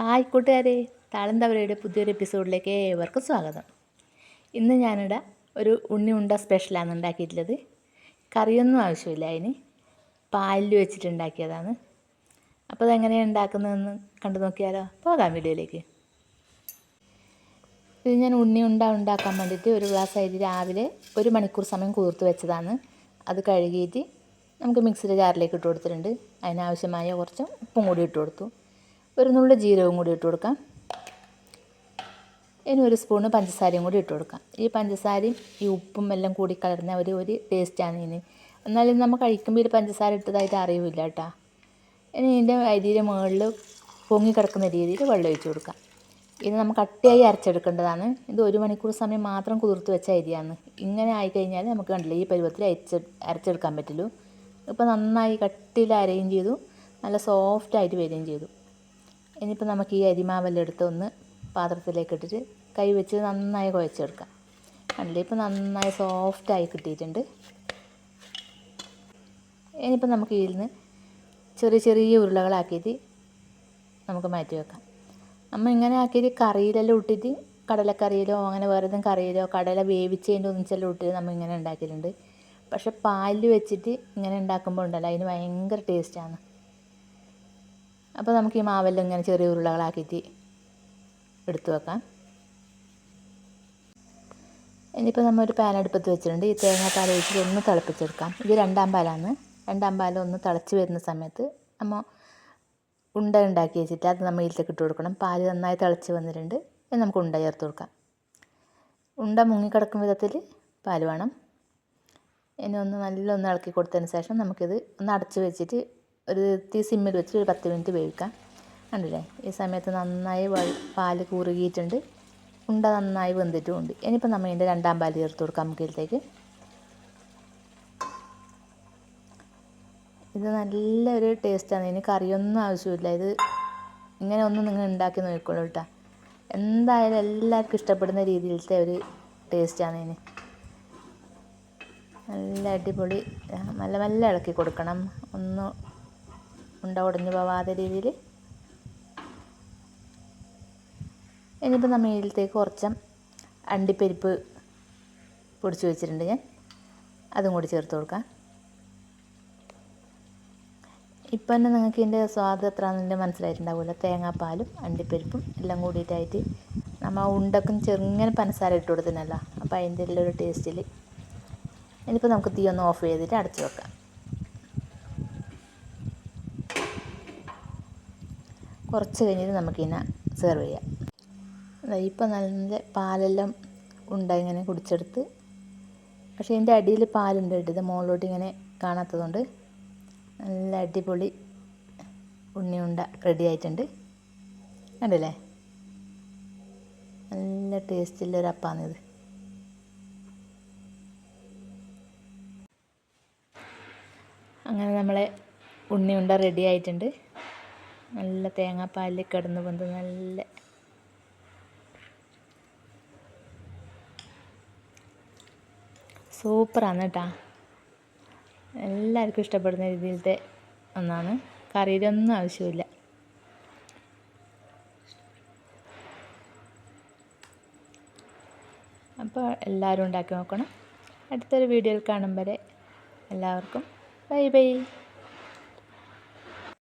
Hi കൂട്ടുകാരെ. താളന്തവരയുടെ പുതിയൊരു എപ്പിസോഡിലേക്ക് ഏവർക്കും സ്വാഗതം. ഇന്ന് ഞാനിവിടെ ഒരു ഉണ്ണി ഉണ്ട സ്പെഷ്യലാണ് ഉണ്ടാക്കിയിട്ടുള്ളത്. കറിയൊന്നും ആവശ്യമില്ല അതിന്. പാലിൽ വെച്ചിട്ട് ഉണ്ടാക്കിയതാണ് അപ്പോൾ അതെങ്ങനെയാണ് ഉണ്ടാക്കുന്നതെന്ന് കണ്ടു നോക്കിയാലോ? പോകാം വീഡിയോയിലേക്ക്. ഇത് ഞാൻ ഉണ്ണി ഉണ്ട ഉണ്ടാക്കാൻ വേണ്ടിയിട്ട് ഒരു ഗ്ലാസ് അരി രാവിലെ ഒരു മണിക്കൂർ സമയം കൂർത്ത് വെച്ചതാണ്. അത് കഴുകിയിട്ട് നമുക്ക് മിക്സിയുടെ ജാറിലേക്ക് ഇട്ട് കൊടുത്തിട്ടുണ്ട്. അതിനാവശ്യമായ കുറച്ച് ഉപ്പും കൂടി ഇട്ട് കൊടുത്തു. ഒരു നുള്ളു ജീരകവും കൂടി ഇട്ട് കൊടുക്കാം. ഇനി ഒരു സ്പൂണ് പഞ്ചസാരയും കൂടി ഇട്ട് കൊടുക്കാം. ഈ പഞ്ചസാരയും ഈ ഉപ്പും എല്ലാം കൂടി കലർന്ന ഒരു ഒരു ടേസ്റ്റാണ് ഇനി. എന്നാലും നമ്മൾ കഴിക്കുമ്പോൾ ഇത് പഞ്ചസാര ഇട്ടതായിട്ട് അറിയില്ല കേട്ടോ ഇനി ഇതിന്റെ അരിയുടെ മുകളിൽ പൊങ്ങി കിടക്കുന്ന രീതിയിൽ വെള്ളം ഒഴിച്ച് കൊടുക്കാം. ഇത് നമ്മൾ കട്ടിയായി അരച്ചെടുക്കേണ്ടതാണ്. ഇത് ഒരു മണിക്കൂർ സമയം മാത്രം കുതിർത്ത് വെച്ച അരിയാണ്. ഇങ്ങനെ ആയിക്കഴിഞ്ഞാൽ നമുക്ക് കണ്ടില്ല ഈ പരുവത്തിൽ അരച്ച് അരച്ചെടുക്കാൻ പറ്റുള്ളൂ. ഇപ്പോൾ നന്നായി കട്ടിയിൽ അരയും ചെയ്തു. നല്ല സോഫ്റ്റായിട്ട് വരികയും ചെയ്തു. ഇനിയിപ്പോൾ നമുക്ക് ഈ അരിമാവെല്ലാം എടുത്ത് ഒന്ന് പാത്രത്തിലേക്ക് ഇട്ടിട്ട് കൈ വെച്ച് നന്നായി കുഴച്ചെടുക്കാം. കണ്ടില്ലേ? ഇപ്പോൾ നന്നായി സോഫ്റ്റായി കിട്ടിയിട്ടുണ്ട്. ഇനിയിപ്പോൾ നമുക്ക് ഇതിൽ നിന്ന് ചെറിയ ചെറിയ ഉരുളകളാക്കിയിട്ട് നമുക്ക് മാറ്റി വെക്കാം. നമ്മൾ ഇങ്ങനെ ആക്കിയിട്ട് കറിയിലെല്ലാം ഇട്ടിട്ട് കടലക്കറിയിലോ അങ്ങനെ വേറെ ഏതെങ്കിലും കറിയിലോ കടല വേവിച്ചതിന്റെ ഒന്നിച്ചെല്ലാം ഇട്ടിട്ട് നമ്മൾ ഇങ്ങനെ ഉണ്ടാക്കിയിട്ടുണ്ട്. പക്ഷെ പാലിൽ വെച്ചിട്ട് ഇങ്ങനെ ഉണ്ടാക്കുമ്പോൾ ഉണ്ടല്ലോ അതിന് ഭയങ്കര ടേസ്റ്റാണ്. അപ്പോൾ നമുക്ക് ഈ മാവെല്ലാം ഇങ്ങനെ ചെറിയ ഉരുളകളാക്കിയിട്ട് എടുത്തു വെക്കാം. ഇനിയിപ്പോൾ നമ്മളൊരു അടുപ്പത്ത് വെച്ചിട്ടുണ്ട്. ഈ തേങ്ങാപ്പാൽ ഒഴിച്ചിട്ട് ഒന്ന് തിളപ്പിച്ചെടുക്കാം. ഇത് രണ്ടാം പാലാണ്. രണ്ടാം പാൽ ഒന്ന് തിളച്ച് വരുന്ന സമയത്ത് നമ്മൾ ഉണ്ട ഉണ്ടാക്കി വെച്ചിട്ട് അത് നമ്മൾ ഇതിലേക്ക് ഇട്ട് കൊടുക്കണം. പാൽ നന്നായി തിളച്ച് വന്നിട്ടുണ്ട്. ഇത് നമുക്ക് ഉണ്ട ചേർത്ത് കൊടുക്കാം. ഉണ്ട മുങ്ങിക്കിടക്കും വിധത്തിൽ പാൽ വേണം. ഇനി ഒന്ന് നല്ലൊന്ന് ഇളക്കി കൊടുത്തതിന് ശേഷം നമുക്കിത് ഒന്ന് അടച്ച് വെച്ചിട്ട് ഒരു തീ സിമ്മിൽ വെച്ചിട്ട് ഒരു പത്ത് മിനിറ്റ് വേവിക്കാം. കണ്ടില്ലേ? ഈ സമയത്ത് നന്നായി പാൽ കുറുകിയിട്ടുണ്ട്. ഉണ്ട നന്നായി വെന്തിട്ടുമുണ്ട്. ഇനിയിപ്പോൾ നമ്മൾ ഇതിന്റെ രണ്ടാം പാൽ ചേർത്ത് കൊടുക്കാം നമുക്ക് ഇതിലേക്ക്. ഇത് നല്ലൊരു ടേസ്റ്റാണ്. ഇതിന് കറിയൊന്നും ആവശ്യമില്ല. ഇത് ഇങ്ങനെ ഒന്നും നിങ്ങൾ ഉണ്ടാക്കി നോക്കിക്കോളൂ കേട്ടോ. എന്തായാലും എല്ലാവർക്കും ഇഷ്ടപ്പെടുന്ന രീതിയിലത്തെ ഒരു ടേസ്റ്റാണ് ഇനി. നല്ല അടിപൊളി നല്ല നല്ല ഇളക്കി കൊടുക്കണം. ഒന്ന് ഉണ്ട ഉടഞ്ഞു പോവാത്ത രീതിയിൽ? ഇനിയിപ്പോൾ നമ്മൾ ഇതിലത്തേക്ക് കുറച്ച് അണ്ടിപ്പരിപ്പ് പൊടിച്ച് വെച്ചിട്ടുണ്ട് ഞാൻ. അതും കൂടി ചേർത്ത് കൊടുക്കാം. ഇപ്പം തന്നെ നിങ്ങൾക്ക് ഇതിന്റെ സ്വാദ് എത്ര എത്രയാണെന്ന് മനസ്സിലായിട്ടുണ്ടാവില്ല തേങ്ങാപ്പാലും അണ്ടിപ്പരിപ്പും എല്ലാം കൂടിയിട്ടായിട്ട് നമ്മൾ ഉണ്ടക്കും ചെറുങ്ങനെ പനസാര ഇട്ട് കൊടുത്തിനല്ലോ അപ്പോൾ അതിന്റെ എല്ലാം ഒരു ടേസ്റ്റിൽ ഇനിയിപ്പോൾ നമുക്ക് തീ ഒന്ന് ഓഫ് ചെയ്തിട്ട് അടച്ചു വെക്കാം. കുറച്ച് കഴിഞ്ഞിട്ട് നമുക്കിതിനെ സെർവ് ചെയ്യാം. ഇപ്പം നല്ല പാലെല്ലാം ഉണ്ടായി ഇങ്ങനെ കുടിച്ചെടുത്ത്. പക്ഷേ ഇതിന്റെ അടിയിൽ പാലുണ്ട് ഇത് മുകളിലോട്ട് ഇങ്ങനെ കാണാത്തതുകൊണ്ട്. നല്ല അടിപൊളി ഉണ്ണിയുണ്ട റെഡി ആയിട്ടുണ്ട്. കണ്ടില്ലേ? നല്ല ടേസ്റ്റുള്ളൊരു അപ്പാണിത് അങ്ങനെ നമ്മളെ ഉണ്ണിയുണ്ട റെഡി ആയിട്ടുണ്ട്. നല്ല തേങ്ങാപ്പാലിൽ കിടന്ന് വന്ന് നല്ല സൂപ്പറാണ് കേട്ടോ. എല്ലാവർക്കും ഇഷ്ടപ്പെടുന്ന രീതിയിലത്തെ ഒന്നാണ്. കറിയിലൊന്നും ആവശ്യമില്ല. അപ്പോൾ എല്ലാവരും ഉണ്ടാക്കി നോക്കണം. അടുത്തൊരു വീഡിയോയിൽ കാണും വരെ എല്ലാവർക്കും ബൈ ബൈ.